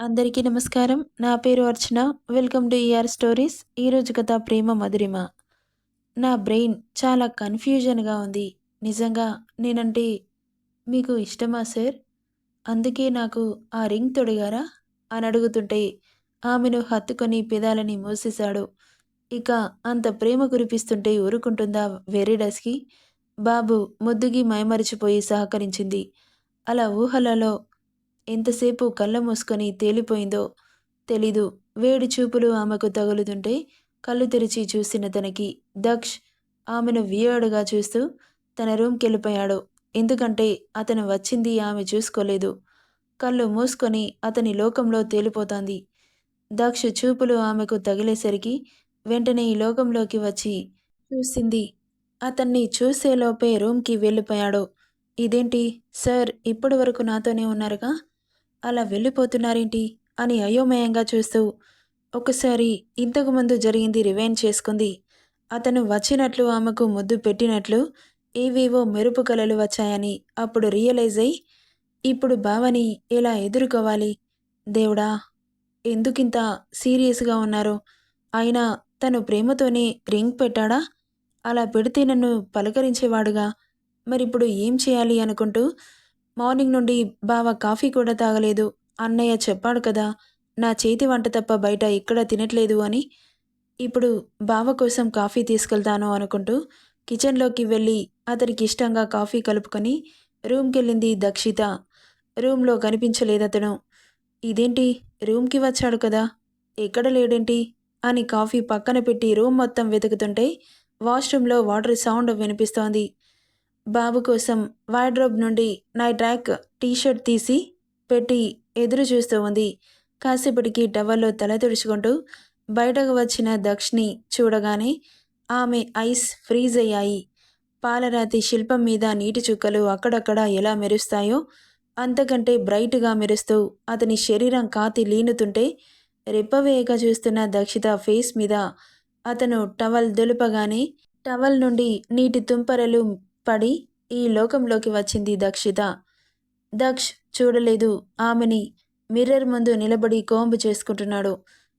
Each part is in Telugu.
అందరికీ నమస్కారం. నా పేరు Archana. Welcome to ER stories ఈరోజు కథ ప్రేమ మధురిమ. నా బ్రెయిన్ చాలా కన్ఫ్యూజన్గా ఉంది. నిజంగా నేనంటే మీకు ఇష్టమా సార్? అందుకే నాకు ఆ రింగ్ తొడిగారా? అని అడుగుతుంటే ఆమెను హత్తుకొని పెదాలని మూసేశాడు. ఇక అంత ప్రేమ కురిపిస్తుంటే ఊరుకుంటుందా వెరీడస్కి బాబు ముద్దుగి మైమరిచిపోయి సహకరించింది. అలా ఊహలలో ఎంతసేపు కళ్ళ మూసుకొని తేలిపోయిందో తెలీదు. వేడి చూపులు ఆమెకు తగులుతుంటే కళ్ళు తెరిచి చూసిన తనకి దక్ష్ ఆమెను వియర్డ్గా చూస్తూ తన రూమ్కి వెళ్ళిపోయాడు. ఎందుకంటే అతను వచ్చింది ఆమె చూసుకోలేదు. కళ్ళు మూసుకొని అతని లోకంలో తేలిపోతోంది. దక్ష చూపులు ఆమెకు తగిలేసరికి వెంటనే ఈ లోకంలోకి వచ్చి చూసింది. అతన్ని చూసేలోపే రూమ్కి వెళ్ళిపోయాడు. ఇదేంటి సార్ ఇప్పటి వరకు నాతోనే ఉన్నారుగా? అలా వెళ్ళిపోతున్నారేంటి? అని అయోమయంగా చూస్తూ ఒకసారి ఇంతకుముందు జరిగింది రివైండ్ చేసుకుంది. అతను వచ్చినట్లు ఆమెకు ముద్దు పెట్టినట్లు ఏవేవో మెరుపు కలలు వచ్చాయని అప్పుడు రియలైజ్ అయ్యి ఇప్పుడు బావని ఎలా ఎదుర్కోవాలి? దేవుడా ఎందుకింత సీరియస్గా ఉన్నారు? అయినా తను ప్రేమతోనే రింగ్ పెట్టాడా? అలా పెడితే నన్ను పలకరించేవాడుగా. మరిప్పుడు ఏం చేయాలి అనుకుంటూ మార్నింగ్ నుండి బావ కాఫీ కూడా తాగలేదు. అన్నయ్య చెప్పాడు కదా నా చేతి వంట తప్ప బయట ఇక్కడ తినట్లేదు అని. ఇప్పుడు బావ కోసం కాఫీ తీసుకెళ్తాను అనుకుంటూ కిచెన్లోకి వెళ్ళి అతనికి ఇష్టంగా కాఫీ కలుపుకొని రూమ్కి వెళ్ళింది దక్షిత. రూమ్లో కనిపించలేదతను. ఇదేంటి? రూమ్కి వచ్చాడు కదా? ఎక్కడ లేడేంటి? అని కాఫీ పక్కన పెట్టి రూమ్ మొత్తం వెతుకుతుంటే వాష్రూమ్లో వాటర్ సౌండ్ వినిపిస్తోంది. బాబు కోసం వార్డ్రోబ్ నుండి నైట్ ర్యాక్ టీషర్ట్ తీసి పెట్టి ఎదురు చూస్తూ ఉంది. కాసేపటికి టవల్లో తల తుడుచుకుంటూ బయటకు వచ్చిన దక్షిణి చూడగానే ఆమె ఐస్ ఫ్రీజ్ అయ్యాయి. పాలరాతి శిల్పం మీద నీటి చుక్కలు అక్కడక్కడ ఎలా మెరుస్తాయో అంతకంటే బ్రైట్గా మెరుస్తూ అతని శరీరం కాతి లీనుతుంటే రెప్పవేయక చూస్తున్న దక్షిత ఫేస్ మీద అతను టవల్ దులుపగానే టవల్ నుండి నీటి తుంపరలు పడి ఈ లోకంలోకి వచ్చింది దక్షిత. దక్ష్ చూడలేదు. ఆమెని మిర్రర్ ముందు నిలబడి కోంబు చేసుకుంటున్నాడు.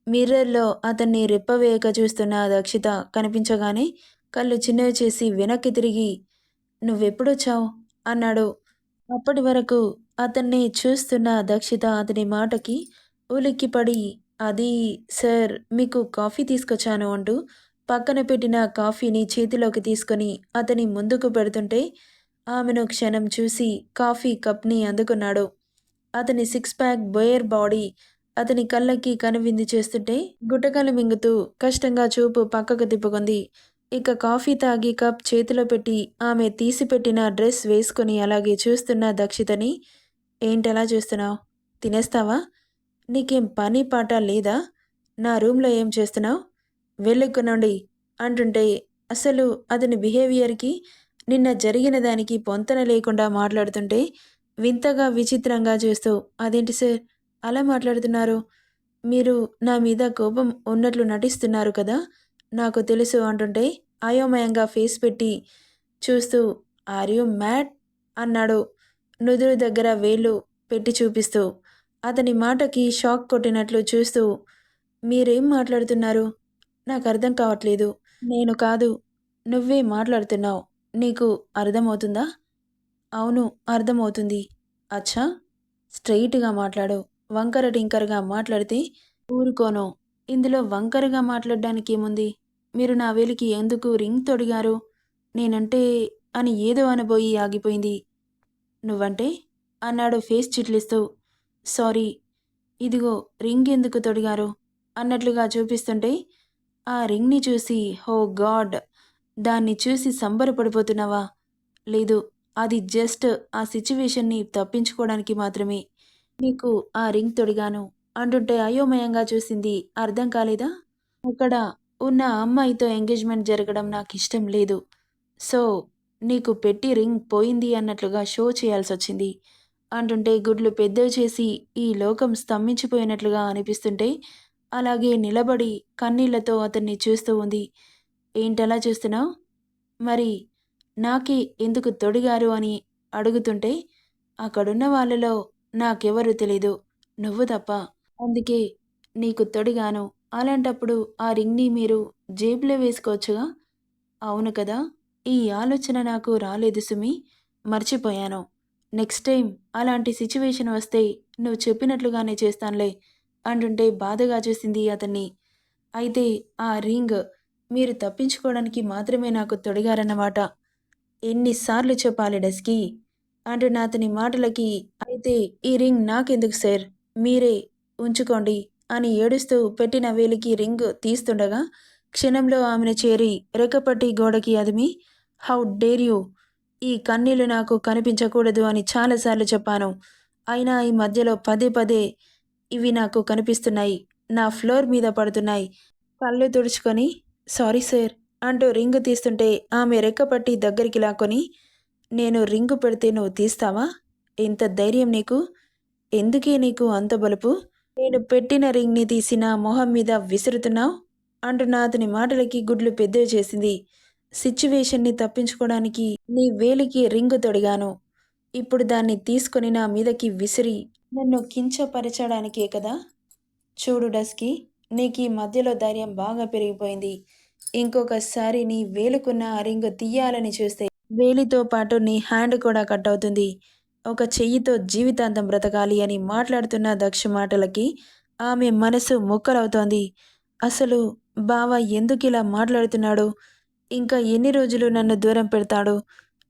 మిర్రర్లో అతన్ని రెప్పవేయక చూస్తున్న దక్షిత కనిపించగానే కళ్ళు చిన్నవి చేసి వెనక్కి తిరిగి నువ్వెప్పుడొచ్చావు? అన్నాడు. అప్పటి వరకు అతన్ని చూస్తున్న దక్షిత అతని మాటకి ఉలిక్కిపడి అది సార్ మీకు కాఫీ తీసుకొచ్చాను అంటూ పక్కన పెట్టిన కాఫీని చేతిలోకి తీసుకొని అతని ముందుకు పెడుతుంటే ఆమెను క్షణం చూసి కాఫీ కప్ని అందుకున్నాడు. అతని సిక్స్ ప్యాక్ బోయర్ బాడీ అతని కళ్ళకి కనువింది చేస్తుంటే గుటకలు మింగుతూ కష్టంగా చూపు పక్కకు తిప్పుకుంది. ఇక కాఫీ తాగి కప్ చేతిలో పెట్టి ఆమె తీసిపెట్టిన డ్రెస్ వేసుకొని అలాగే చూస్తున్న దక్షితని ఏంటలా చూస్తున్నావు? తినేస్తావా? నీకేం పని పాట లేదా? నా రూమ్లో ఏం చేస్తున్నావు? వెళ్ళుకునండి అంటుంటే అసలు అతని బిహేవియర్కి నిన్న జరిగిన దానికి పొంతన లేకుండా మాట్లాడుతుంటే వింతగా విచిత్రంగా చూస్తూ అదేంటి సార్? అలా మాట్లాడుతున్నారు? మీరు నా మీద కోపం ఉన్నట్లు నటిస్తున్నారు కదా? నాకు తెలుసు అంటుంటే అయోమయంగా ఫేస్ పెట్టి చూస్తూ ఆర్ యూ మ్యాడ్? అన్నాడు నుదురు దగ్గర వేళ్ళు పెట్టి చూపిస్తూ. అతని మాటకి షాక్ కొట్టినట్లు చూస్తూ మీరేం మాట్లాడుతున్నారు? నాకు అర్థం కావట్లేదు. నేను కాదు నువ్వే మాట్లాడుతున్నావు. నీకు అర్థమవుతుందా? అవును అర్థమవుతుంది. అచ్చా స్ట్రైట్గా మాట్లాడు. వంకర టింకరగా మాట్లాడితే ఊరుకోను. ఇందులో వంకరగా మాట్లాడడానికి ఏముంది? మీరు నా వేలికి ఎందుకు రింగ్ తొడిగారు? నేనంటే అని ఏదో అనబోయి ఆగిపోయింది. నువ్వంటే? అన్నాడు ఫేస్ చిట్లిస్తూ. సారీ ఇదిగో రింగ్ ఎందుకు తొడిగారు? అన్నట్లుగా చూపిస్తుంటే ఆ రింగ్ని చూసి హో గాడ్ దాన్ని చూసి సంబరపడిపోతున్నావా? లేదు అది జస్ట్ ఆ సిచ్యువేషన్ని తప్పించుకోవడానికి మాత్రమే. నీకు ఆ రింగ్ తొడిగాను అంటుంటే అయోమయంగా చూసింది అర్థం కాలేదా? అక్కడ ఉన్న అమ్మాయితో ఎంగేజ్మెంట్ జరగడం నాకు ఇష్టం లేదు. సో నీకు పెట్టి రింగ్ పోయింది అన్నట్లుగా షో చేయాల్సి వచ్చింది అంటుంటే గుడ్లు పెద్దవి చేసి ఈ లోకం స్తంభించిపోయినట్లుగా అనిపిస్తుంటే అలాగే నిలబడి కన్నీళ్ళతో అతన్ని చూస్తూ ఉంది ఏంటలా చూస్తున్నావు మరి నాకే ఎందుకు తొడిగారు అని అడుగుతుంటే అక్కడున్న వాళ్ళలో నాకెవరు తెలీదు నువ్వు తప్ప అందుకే నీకు తొడిగాను. అలాంటప్పుడు ఆ రింగ్‌ని మీరు జేబులో వేసుకోవచ్చుగా? అవును కదా! ఈ ఆలోచన నాకు రాలేదు సుమి. మర్చిపోయాను. నెక్స్ట్ టైం అలాంటి సిచ్యువేషన్ వస్తే నువ్వు చెప్పినట్లుగానే చేస్తానులే అంటుంటే బాధగా చూసింది అతన్ని. అయితే ఆ రింగ్ మీరు తప్పించుకోవడానికి మాత్రమే నాకు తొడిగారన్నమాట. ఎన్నిసార్లు చెప్పాలి డెస్కి అంటున్న అతని మాటలకి అయితే ఈ రింగ్ నాకెందుకు సార్? మీరే ఉంచుకోండి అని ఏడుస్తూ పెట్టిన వేలికి రింగ్ తీస్తుండగా క్షణంలో ఆమెను చేరి రెక్కపట్టి గోడకి అదిమి హౌ డేర్ యూ ఈ కన్నీళ్ళు నాకు కనిపించకూడదు అని చాలాసార్లు చెప్పాను అయినా ఈ మధ్యలో పదే పదే ఇవి నాకు కనిపిస్తున్నాయి. నా ఫ్లోర్ మీద పడుతున్నాయి. కళ్ళు తుడుచుకొని సారీ సార్ అంటూ రింగు తీస్తుంటే ఆమె రెక్కపట్టి దగ్గరికి లాక్కొని నేను రింగు పెడితే నువ్వు తీస్తావా? ఎంత ధైర్యం నీకు? ఎందుకే నీకు అంత బలుపు? నేను పెట్టిన రింగ్ని తీసి నా మొహం మీద విసురుతున్నావు? అంటున్న అతని మాటలకి గుడ్లు పెద్దవి చేసింది. సిచ్యువేషన్ని తప్పించుకోవడానికి నీ వేలికి రింగు తొడిగాను. ఇప్పుడు దాన్ని తీసుకొని నా మీదకి విసిరి నన్ను కించపరచడానికే కదా? చూడు డస్కి నీకు ఈ మధ్యలో ధైర్యం బాగా పెరిగిపోయింది. ఇంకొకసారి నీ వేలుకున్న ఆ రింగు తీయాలని చూస్తే వేలితో పాటు నీ హ్యాండ్ కూడా కట్ అవుతుంది. ఒక చెయ్యితో జీవితాంతం బ్రతకాలి అని మాట్లాడుతున్న దక్ష మాటలకి ఆమె మనసు ముక్కలవుతోంది. అసలు బావ ఎందుకు ఇలా మాట్లాడుతున్నాడు? ఇంకా ఎన్ని రోజులు నన్ను దూరం పెడతాడు?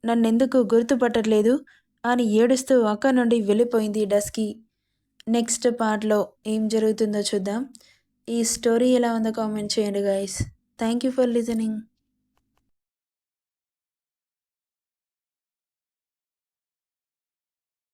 నన్నెందుకు గుర్తుపట్టట్లేదు? అని ఏడుస్తూ అక్కడి నుండి వెళ్ళిపోయింది డస్కి. నెక్స్ట్ పార్ట్లో ఏం జరుగుతుందో చూద్దాం. ఈ స్టోరీ ఎలా ఉందో కామెంట్ చేయండి guys thank you for listening